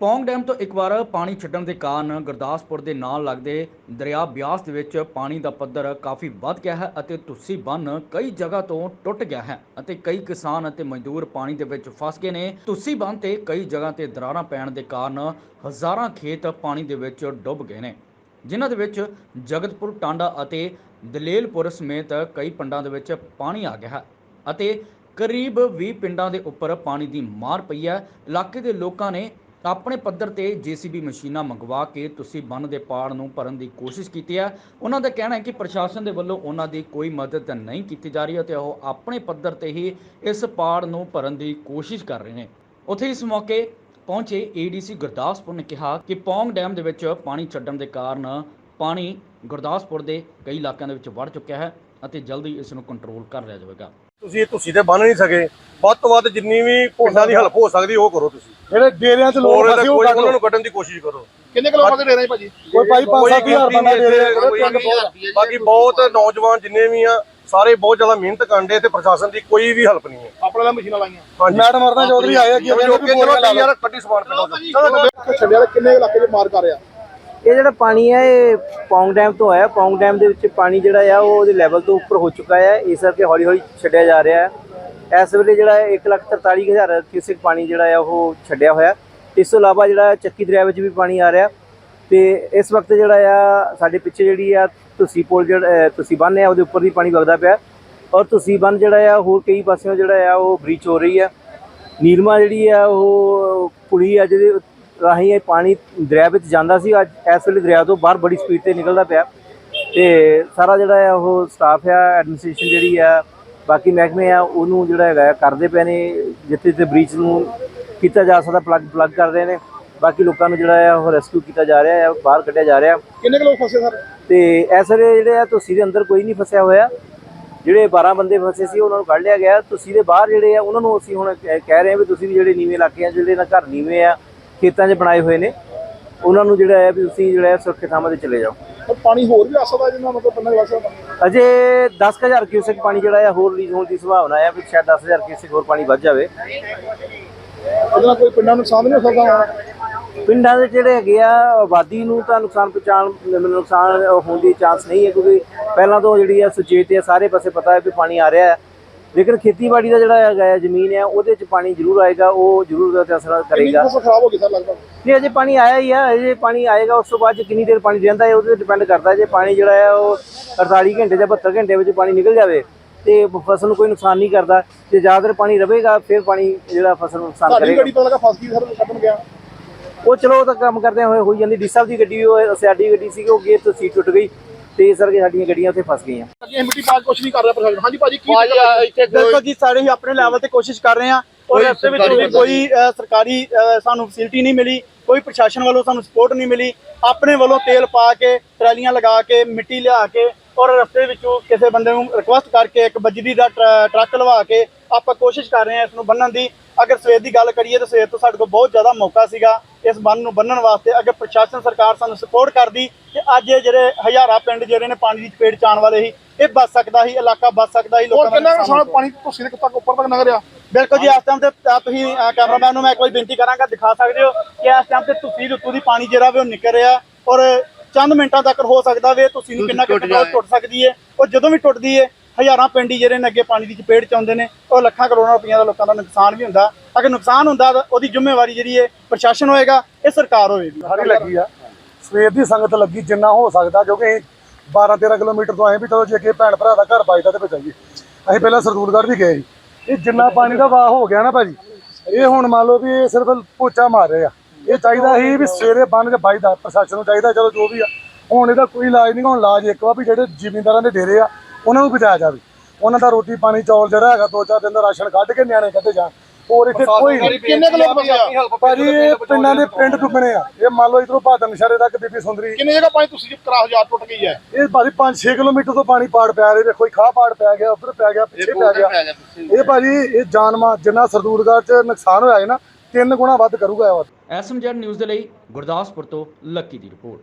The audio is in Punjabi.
ਪੌਂਗ ਡੈਮ ਤੋਂ ਇੱਕ ਵਾਰ ਪਾਣੀ ਛੱਡਣ ਦੇ ਕਾਰਨ ਗੁਰਦਾਸਪੁਰ ਦੇ ਨਾਲ ਲੱਗਦੇ ਦਰਿਆ ਬਿਆਸ ਦੇ ਵਿੱਚ ਪਾਣੀ ਦਾ ਪੱਧਰ ਕਾਫੀ ਵੱਧ ਗਿਆ ਹੈ ਅਤੇ ਤੁਸੀਂ ਬੰਨ ਕਈ ਜਗ੍ਹਾ ਤੋਂ ਟੁੱਟ ਗਿਆ ਹੈ ਅਤੇ ਕਈ ਕਿਸਾਨ ਅਤੇ ਮਜ਼ਦੂਰ ਪਾਣੀ ਦੇ ਵਿੱਚ ਫਸ ਗਏ ਨੇ। ਤੁਸੀਂ ਬੰਨ ਤੇ ਕਈ ਜਗ੍ਹਾ ਤੇ ਦਰਾਰਾਂ ਪੈਣ ਦੇ ਕਾਰਨ ਹਜ਼ਾਰਾਂ ਖੇਤ ਪਾਣੀ ਦੇ ਵਿੱਚ ਡੁੱਬ ਗਏ ਨੇ। ਜਿਨ੍ਹਾਂ ਦੇ ਵਿੱਚ ਜਗਤਪੁਰ, ਟਾਂਡਾ ਅਤੇ ਦਲੇਲਪੁਰ ਸਮੇਤ ਕਈ ਪਿੰਡਾਂ ਦੇ ਵਿੱਚ ਪਾਣੀ ਆ ਗਿਆ ਹੈ ਅਤੇ ਕਰੀਬ 20 ਪਿੰਡਾਂ ਦੇ ਉੱਪਰ ਪਾਣੀ ਦੀ ਮਾਰ ਪਈ ਹੈ। ਇਲਾਕੇ ਦੇ ਲੋਕਾਂ ਨੇ ਆਪਣੇ ਪੱਧਰ ਤੇ ਜੀਸੀਬੀ ਮਸ਼ੀਨਾਂ ਮੰਗਵਾ ਕੇ ਤੁਸੀਂ ਬੰਨ ਦੇ ਪਾੜ ਨੂੰ ਭਰਨ ਦੀ ਕੋਸ਼ਿਸ਼ ਕੀਤੀ ਹੈ। ਉਹਨਾਂ ਦਾ ਕਹਿਣਾ ਹੈ ਕਿ ਪ੍ਰਸ਼ਾਸਨ ਦੇ ਵੱਲੋਂ ਉਹਨਾਂ ਦੀ ਕੋਈ ਮਦਦ ਨਹੀਂ ਕੀਤੀ ਜਾ ਰਹੀ ਅਤੇ ਉਹ ਆਪਣੇ ਪੱਧਰ ਤੇ ਹੀ ਇਸ ਪਾੜ ਨੂੰ ਭਰਨ ਦੀ ਕੋਸ਼ਿਸ਼ ਕਰ ਰਹੇ ਨੇ। ਉੱਥੇ ਇਸ ਮੌਕੇ ਪਹੁੰਚੇ ਏਡੀਸੀ ਗੁਰਦਾਸਪੁਰ ਨੇ ਕਿਹਾ ਕਿ ਪੌਂਗ ਡੈਮ ਦੇ ਵਿੱਚ ਪਾਣੀ ਛੱਡਣ ਦੇ ਕਾਰਨ ਪਾਣੀ ਗੁਰਦਾਸਪੁਰ ਦੇ ਕਈ ਇਲਾਕਿਆਂ ਦੇ ਵਿੱਚ ਵੜ ਚੁੱਕਿਆ ਹੈ। ਅਤੇ ਜਲਦੀ ਇਸ ਨੂੰ ਕੰਟਰੋਲ ਕਰ ਲਿਆ ਜਾਵੇਗਾ। ਤੁਸੀਂ ਇਹ ਤੁਸੀਂ ਤੇ ਬੰਨ ਨਹੀਂ ਸਕੇ। ਵੱਧ ਤੋਂ ਵੱਧ ਜਿੰਨੀ ਵੀ ਪਿੰਡਾਂ ਦੀ ਹੈਲਪ ਹੋ ਸਕਦੀ ਉਹ ਕਰੋ ਤੁਸੀਂ। ਜਿਹੜੇ ਡੇਰਿਆਂ 'ਚ ਲੋਕ ਫਸੇ ਉਹ ਕੋਈ ਕੱਢ ਉਹਨਾਂ ਨੂੰ ਕੱਢਣ ਦੀ ਕੋਸ਼ਿਸ਼ ਕਰੋ। ਕਿੰਨੇ ਕੁ ਲੋਕਾਂ ਦੇ ਡੇਰੇ ਭਾਜੀ? ਕੋਈ ਭਾਈ ਕੋਈ 5-7000 ਗਿਣਤੀ ਬੰਦਾ ਡੇਰੇ ਇੱਥੇ, ਕੋਈ ਪਿੰਡ ਬਹੁਤ ਆ। ਬਾਕੀ ਬਹੁਤ ਨੌਜਵਾਨ ਜਿੰਨੇ ਵੀ ਆ ਸਾਰੇ ਬਹੁਤ ਜ਼ਿਆਦਾ ਮਿਹਨਤ ਕਰਦੇ ਤੇ ਪ੍ਰਸ਼ਾਸਨ ਦੀ ਕੋਈ ਵੀ ਹੈਲਪ ਨਹੀਂ ਹੈ। ਆਪਣੇ ਨਾਲ ਮਸ਼ੀਨਾਂ ਲਾਈਆਂ। ਹਾਂਜੀ। ਮੈਡਮ ਅਰਨਾ ਚੌਧਰੀ ਆਏ ਕਿ ਕਿ ਵੀ ਚਲੋ ਬੋਲਣ ਲਾ ਯਾਰ ਕੱਢੀ ਸਮਾਨ ਪਿੰਡੋਂ ਤੋਂ। ਚਲੋ ਕਿੰਨੇ ਇਲਾਕੇ 'ਚ ਮਾਰ ਕਰ ਰਿਹਾ। ਇਹ ਜਿਹੜਾ ਪਾਣੀ ਹੈ, ਇਹ ਪੌਂਗ ਡੈਮ ਤੋਂ ਆਇਆ। ਪੌਂਗ ਡੈਮ ਦੇ ਵਿੱਚ ਪਾਣੀ ਜਿਹੜਾ ਆ, ਉਹ ਉਹਦੇ ਲੈਵਲ ਤੋਂ ਉੱਪਰ ਹੋ ਚੁੱਕਾ ਹੈ ਇਸ ਕਰਕੇ ਹੌਲੀ ਹੌਲੀ ਛੱਡਿਆ ਜਾ ਰਿਹਾ ਹੈ ਇਸ ਵੇਲੇ ਜਿਹੜਾ 143000 ਕਿਊਸਿਕ ਪਾਣੀ ਜਿਹੜਾ ਆ, ਉਹ ਛੱਡਿਆ ਹੋਇਆ। ਇਸ ਤੋਂ ਇਲਾਵਾ ਜਿਹੜਾ ਚੱਕੀ ਦਰਿਆ ਵਿੱਚ ਵੀ ਪਾਣੀ ਆ ਰਿਹਾ। ਤੇ ਇਸ ਵਕਤ ਜਿਹੜਾ ਆ, ਸਾਡੇ ਪਿੱਛੇ ਜਿਹੜੀ ਆ, ਤੁਸੀਂ ਪੁਲ ਜਿਹੜਾ ਤੁਸੀਂ ਬੰਨ ਹੈ ਉਹਦੇ ਉੱਪਰ ਵੀ ਪਾਣੀ ਵਗਦਾ ਪਿਆ। ਔਰ ਤੁਸੀਂ ਬੰਨ ਜਿਹੜਾ ਆ, ਹੋਰ ਕਈ ਪਾਸਿਓਂ ਜਿਹੜਾ ਆ, ਉਹ ਬ੍ਰੀਚ ਹੋ ਰਹੀ ਆ। ਨੀਲਮਾ ਜਿਹੜੀ ਆ, ਉਹ ਪੁਲੀ ਆ, ਜਿਹਦੇ ਰਾਹੀਂ ਇਹ ਪਾਣੀ ਦਰਿਆ ਵਿੱਚ ਜਾਂਦਾ ਸੀ। ਅੱਜ ਇਸ ਵੇਲੇ ਦਰਿਆ ਤੋਂ ਬਾਹਰ ਬੜੀ ਸਪੀਡ ਤੇ ਨਿਕਲਦਾ ਪਿਆ। ਤੇ ਸਾਰਾ ਜਿਹੜਾ ਆ ਉਹ ਸਟਾਫ ਆ ਐਡਮਿਨਿਸਟ੍ਰੇਸ਼ਨ ਜਿਹੜੀ ਆ ਬਾਕੀ ਮਹਿਕਮੇ ਆ ਉਹਨੂੰ ਜਿਹੜਾ ਹੈਗਾ ਕਰਦੇ ਪਏ ਨੇ। ਜਿੱਥੇ ਜਿੱਥੇ ਬ੍ਰੀਚ ਨੂੰ ਕੀਤਾ ਜਾ ਸਕਦਾ ਪਲੱਗ ਪਲੱਗ ਕਰ ਰਹੇ ਨੇ। ਬਾਕੀ ਲੋਕਾਂ ਨੂੰ ਜਿਹੜਾ ਆ ਉਹ ਰੈਸਕਿਊ ਕੀਤਾ ਜਾ ਰਿਹਾ ਆ ਬਾਹਰ ਕੱਢਿਆ ਜਾ ਰਿਹਾ। ਕਿੰਨੇ ਕੁ ਲੋਕ ਫਸੇ ਸਰ? ਤੇ ਇਸ ਵੇਲੇ ਜਿਹੜੇ ਆ ਤੁਸੀਂ ਦੇ ਅੰਦਰ ਕੋਈ ਨਹੀਂ ਫਸਿਆ ਹੋਇਆ। ਜਿਹੜੇ 12 ਬੰਦੇ ਫਸੇ ਸੀ ਉਹਨਾਂ ਨੂੰ ਕੱਢ ਲਿਆ ਗਿਆ। ਤੁਸੀਂ ਦੇ ਬਾਹਰ ਜਿਹੜੇ ਆ ਉਹਨਾਂ ਨੂੰ ਅਸੀਂ ਹੁਣ ਕਹਿ ਕਹਿ ਰਹੇ ਆ ਵੀ ਤੁਸੀਂ ਵੀ ਜਿਹੜੇ ਨੀਵੇਂ ਇਲਾਕੇ ਆ ਜਿਹੜੇ ਨਾ ਘਰ ਨੀਵੇਂ ਆ ਖੇਤਾਂ 'ਚ ਬਣਾਏ ਹੋਏ ਨੇ। ਉਹਨਾਂ ਨੂੰ ਜਿਹੜਾ ਹੈ ਵੀ ਤੁਸੀਂ ਜਿਹੜਾ ਹੈ ਸੁਰੱਖਿਅਤ ਥਾਵਾਂ ਤੇ ਚਲੇ ਜਾਓ। ਪਰ ਪਾਣੀ ਹੋਰ ਵੀ ਆ ਸਕਦਾ ਜਿੰਨਾ ਮਤਲਬ ਪਿੰਡਾਂ ਦੇ ਵਾਸਤੇ ਅਜੇ 10000 ਕਿਊਸੈਕ ਪਾਣੀ ਜਿਹੜਾ ਹੈ ਹੋਰ ਰਿਲੀਜ਼ ਹੋਣ ਦੀ ਸੰਭਾਵਨਾ ਹੈ ਵੀ ਸ਼ਾਇਦ 10000 ਕਿਊਸੈਕ ਹੋਰ ਪਾਣੀ ਵੱਧ ਜਾਵੇ। ਉਹਦੇ ਨਾਲ ਕੋਈ ਪਿੰਡਾਂ ਨੂੰ ਨੁਕਸਾਨ ਨਹੀਂ ਹੋ ਸਕਦਾ ਪਿੰਡਾਂ ਦੇ ਜਿਹੜੇ ਹੈਗੇ ਆ ਆਬਾਦੀ ਨੂੰ ਤਾਂ ਨੁਕਸਾਨ ਪਹੁੰਚਾਉਣ ਨੁਕਸਾਨ ਹੋਣ ਦੀ ਚਾਂਸ ਨਹੀਂ ਹੈ ਕਿਉਂਕਿ ਪਹਿਲਾਂ ਤੋਂ ਜਿਹੜੀ ਹੈ ਸੁਚੇਤ ਹੈ ਸਾਰੇ ਪਾਸੇ ਪਤਾ ਹੈ ਵੀ ਪਾਣੀ ਆ ਰਿਹਾ ਹੈ। ਲੇਕਿਨ ਖੇਤੀਬਾੜੀ ਦਾ ਜਿਹੜਾ ਹੈਗਾ ਹੈ ਜ਼ਮੀਨ ਹੈ ਉਹਦੇ 'ਚ ਪਾਣੀ ਜ਼ਰੂਰ ਆਏਗਾ ਉਹ ਜ਼ਰੂਰ ਉਹਦਾ ਅਸਰ ਕਰੇਗਾ। ਕੁ ਫਸਲ ਖਰਾਬ ਹੋ ਗਈ ਸਰ ਲੱਗਦਾ ਨਹੀਂ ਅਜੇ ਪਾਣੀ ਆਇਆ ਹੀ ਆ ਅਜੇ ਪਾਣੀ ਆਏਗਾ ਉਸ ਤੋਂ ਬਾਅਦ ਕਿੰਨੀ ਦੇਰ ਪਾਣੀ ਰਹਿੰਦਾ ਹੈ ਉਹਦੇ ਤੇ ਡਿਪੈਂਡ ਕਰਦਾ। ਜੇ ਪਾਣੀ ਜਿਹੜਾ ਹੈ ਉਹ 48 ਘੰਟੇ ਜਾਂ 72 ਘੰਟੇ ਵਿੱਚ ਪਾਣੀ ਨਿਕਲ ਜਾਵੇ ਤੇ ਫਸਲ ਨੂੰ ਕੋਈ ਨੁਕਸਾਨ ਨਹੀਂ ਕਰਦਾ। ਜੇ ਜ਼ਿਆਦਾ ਦੇਰ ਪਾਣੀ ਰਹੇਗਾ ਫਿਰ ਪਾਣੀ ਜਿਹੜਾ ਫਸਲ ਨੂੰ ਨੁਕਸਾਨ ਕਰੇਗਾ। ਗੱਡੀ ਪਤਾ ਲੱਗਾ ਫਸ ਗਈ ਸਰ ਕੱਢਣ ਗਿਆ। ਉਹ ਚਲੋ ਉਹ ਤਾਂ ਕੰਮ ਕਰਦੇ ਹੋਏ ਹੋਈ ਜਾਂਦੀ ਡੀ ਸਾਹਿਬ ਦੀ ਗੱਡੀ ਉਹ ਸਾਡੀ ਗੱਡੀ ਸੀ ਉਹ ਗੇਟ ਤੋਂ ਸੀਟ ਟੁੱਟ ਗਈ। ਤੇ ਇਸ ਕਰਕੇ ਸਾਡੀਆਂ ਗੱਡੀਆਂ ਉੱਥੇ ਫਸ ਗਈਆਂ। ਅੱਗੇ ਮਿੱਟੀ ਪਾ ਕੇ ਕੁਝ ਨਹੀਂ ਕਰ ਰਿਹਾ ਪ੍ਰਸ਼ਾਸਨ। ਹਾਂਜੀ ਭਾਜੀ ਕੀ ਇੱਥੇ ਬਿਲਕੁਲ ਜੀ ਸਾਰੇ ਹੀ ਆਪਣੇ ਲੈਵਲ ਤੇ ਕੋਸ਼ਿਸ਼ ਕਰ ਰਹੇ ਹਾਂ। ਔਰ ਰਸਤੇ ਵਿੱਚ ਵੀ ਕੋਈ ਸਰਕਾਰੀ ਸਾਨੂੰ ਫੈਸਿਲਿਟੀ ਨਹੀਂ ਮਿਲੀ ਕੋਈ ਪ੍ਰਸ਼ਾਸਨ ਵੱਲੋਂ ਸਾਨੂੰ ਸਪੋਰਟ ਨਹੀਂ ਮਿਲੀ। ਆਪਣੇ ਵੱਲੋਂ ਤੇਲ ਪਾ ਕੇ ਟਰਾਲੀਆਂ ਲਗਾ ਕੇ ਮਿੱਟੀ ਲਿਆ ਕੇ ਔਰ ਰਸਤੇ ਵਿੱਚੋਂ ਕਿਸੇ ਬੰਦੇ ਨੂੰ ਰਿਕੁਐਸਟ ਕਰਕੇ ਇੱਕ ਬਜਰੀ ਦਾ ਟਰ- ਟਰੱਕ ਲਵਾ ਕੇ ਆਪਾਂ ਕੋਸ਼ਿਸ਼ ਕਰ ਰਹੇ ਹਾਂ ਇਸ ਨੂੰ ਬੰਨਣ ਦੀ। ਅਗਰ ਸਵੇਰ ਦੀ ਗੱਲ ਕਰੀਏ ਤਾਂ ਸਵੇਰ ਤੋਂ ਸਾਡੇ ਕੋਲ ਬਹੁਤ ਜ਼ਿਆਦਾ ਮੌਕਾ ਸੀਗਾ ਇਸ ਬੰਨ ਨੂੰ ਬੰਨਣ ਵਾਸਤੇ। ਅਗਰ ਪ੍ਰਸ਼ਾਸਨ ਸਰਕਾਰ ਸਾਨੂੰ ਸਪੋਰਟ ਕਰਦੀ ਤੇ ਅੱਜ ਇਹ ਜਿਹੜੇ ਹਜ਼ਾਰਾਂ ਪਿੰਡ ਜਿਹੜੇ ਨੇ ਪਾਣੀ ਦੀ ਚਪੇਟ ਚ ਆਉਣ ਵਾਲੇ ਸੀ ਇਹ ਬਚ ਸਕਦਾ ਸੀ ਇਲਾਕਾ ਬਚ ਸਕਦਾ ਸੀ ਲੋਕਾਂ ਦਾ ਕਿੰਨਾ ਨੁਕਸਾਨ ਪਾਣੀ ਤੁਸੀਂ ਦੇ ਤੱਕ ਉੱਪਰ ਤੱਕ ਰਿਹਾ ਬਿਲਕੁਲ ਜੀ ਇਸ ਟਾਈਮ ਤੇ ਤੁਸੀਂ ਕੈਮਰਾਮੈਨ ਨੂੰ ਮੈਂ ਕੋਈ ਬੇਨਤੀ ਕਰਾਂਗਾ ਦਿਖਾ ਸਕਦੇ ਹੋ ਕਿ ਇਸ ਟਾਈਮ ਤੇ ਤੁਸੀਂ ਉੱਤੋਂ ਦੀ ਪਾਣੀ ਜਿਹੜਾ ਵੇ ਉਹ ਨਿਕਲ ਰਿਹਾ ਔਰ ਚੰਦ ਮਿੰਟਾਂ ਤੱਕ ਹੋ ਸਕਦਾ ਵੇ ਤੁਸੀਂ ਨੂੰ ਕਿੰਨਾ ਕੁ ਕੰਟਰੋਲ ਟੁੱਟ ਸਕਦੀ ਹੈ ਔਰ ਜਦੋਂ ਵੀ ਟੁੱਟਦੀ ਹੈ ਹਜ਼ਾਰਾਂ ਪਿੰਡੀ ਜਿਹੜੇ ਨੇ ਅੱਗੇ ਪਾਣੀ ਦੀ ਚਪੇਟ ਚ ਆਉਂਦੇ ਨੇ ਉਹ ਲੱਖਾਂ ਕਰੋੜਾਂ ਰੁਪਈਆ ਦਾ ਲੋਕਾਂ ਦਾ ਨੁਕਸਾਨ ਵੀ ਹੁੰਦਾ। ਅਗਰ ਨੁਕਸਾਨ ਹੁੰਦਾ ਤਾਂ ਉਹਦੀ ਜ਼ਿੰਮੇਵਾਰੀ ਜਿਹੜੀ ਹੈ ਪ੍ਰਸ਼ਾਸਨ ਹੋਏਗਾ ਇਹ ਸਰਕਾਰ ਹੋਏਗੀ। ਸਾਰੀ ਲੱਗੀ ਆ। ਸਵੇਰ ਦੀ ਸੰਗਤ ਲੱਗੀ ਜਿੰਨਾ ਹੋ ਸਕਦਾ ਕਿਉਂਕਿ 12 13 ਕਿਲੋਮੀਟਰ ਤੋਂ ਆਏ ਵੀ ਚਲੋ ਜੇ ਅੱਗੇ ਭੈਣ ਭਰਾ ਦਾ ਘਰ ਬਚਦਾ ਤੇ ਬਚਾਈਏ ਅਸੀਂ ਪਹਿਲਾਂ ਸਰਦੂਲਗੜ੍ਹ ਵੀ ਗਏ ਸੀ। ਇਹ ਜਿੰਨਾ ਪਾਣੀ ਦਾ ਵਾਹ ਹੋ ਗਿਆ ਨਾ ਭਾਜੀ ਇਹ ਹੁਣ ਮੰਨ ਲਓ ਵੀ ਇਹ ਸਿਰਫ ਪੋਚਾ ਮਾਰ ਰਹੇ ਆ। ਇਹ ਚਾਹੀਦਾ ਸੀ ਵੀ ਸਵੇਰੇ ਬੰਨ ਕੇ ਬਚਦਾ ਪ੍ਰਸ਼ਾਸਨ ਨੂੰ ਚਾਹੀਦਾ ਚਲੋ ਜੋ ਵੀ ਆ। ਹੁਣ ਇਹਦਾ ਕੋਈ ਇਲਾਜ ਨਹੀਂ ਹੁਣ ਇਲਾਜ ਇੱਕ ਵਾ ਵੀ ਜਿਹੜੇ ਜ਼ਿਮੀਂਦਾਰਾਂ ਦੇ ਡੇਰੇ ਆ ਉਹਨਾਂ ਨੂੰ ਬਚਾਇਆ ਜਾਵੇ। ਉਹਨਾਂ ਦਾ ਰੋਟੀ ਪਾਣੀ ਚੌਲ ਜਿਹੜਾ ਹੈਗਾ ਦੋ ਚਾਰ ਦਿਨ ਦਾ ਰਾਸ਼ਨ ਕੱਢ ਕੇ ਨਿਆਣੇ ਕੱਢੇ ਜਾਣ। ਹੋਰ ਇੱਥੇ ਕੋਈ ਕਿੰਨੇ ਕੁ ਲੋਕ ਭਾਜੀ ਇਹ ਪਿੰਡਾਂ ਦੇ ਪਿੰਡ ਡੁੱਬਣੇ ਆ। ਇਹ ਮੰਨ ਲਓ ਇਧਰੋਂ ਭਾਦਨ ਨਸ਼ਰੇ ਤੱਕ ਬੀਬੀ ਸੁੰਦਰੀ। ਕਿੰਨੇ ਜਗ੍ਹਾ ਪਾਣੀ ਤੁਸੀਂ ਕਰਾ ਹਜ਼ਾਰ ਟੁੱਟ ਗਈ ਹੈ? ਇਹ ਭਾਜੀ 5-6 ਕਿਲੋਮੀਟਰ ਤੋਂ ਪਾਣੀ ਪਾੜ ਪਿਆ ਰਿਹਾ ਵੇਖੋ ਖਾ ਪਾੜ ਪੈ ਗਿਆ ਉਧਰ ਪੈ ਗਿਆ ਪਿੱਛੇ ਪੈ ਗਿਆ। ਇਹ ਭਾਜੀ ਇਹ ਜਾਨਮਾ ਜਿੰਨਾ ਸਰਦੂਲਗੜ੍ਹ ਚ ਨੁਕਸਾਨ ਹੋਇਆ ਹੈ ਨਾ ਤਿੰਨ ਗੁਣਾ ਵੱਧ ਕਰੂਗਾ ਇਹ ਐਸਐਮਜੈਡ ਨਿਊਜ਼ ਦੇ ਲਈ ਗੁਰਦਾਸਪੁਰ ਤੋਂ ਲੱਕੀ ਦੀ ਰਿਪੋਰਟ।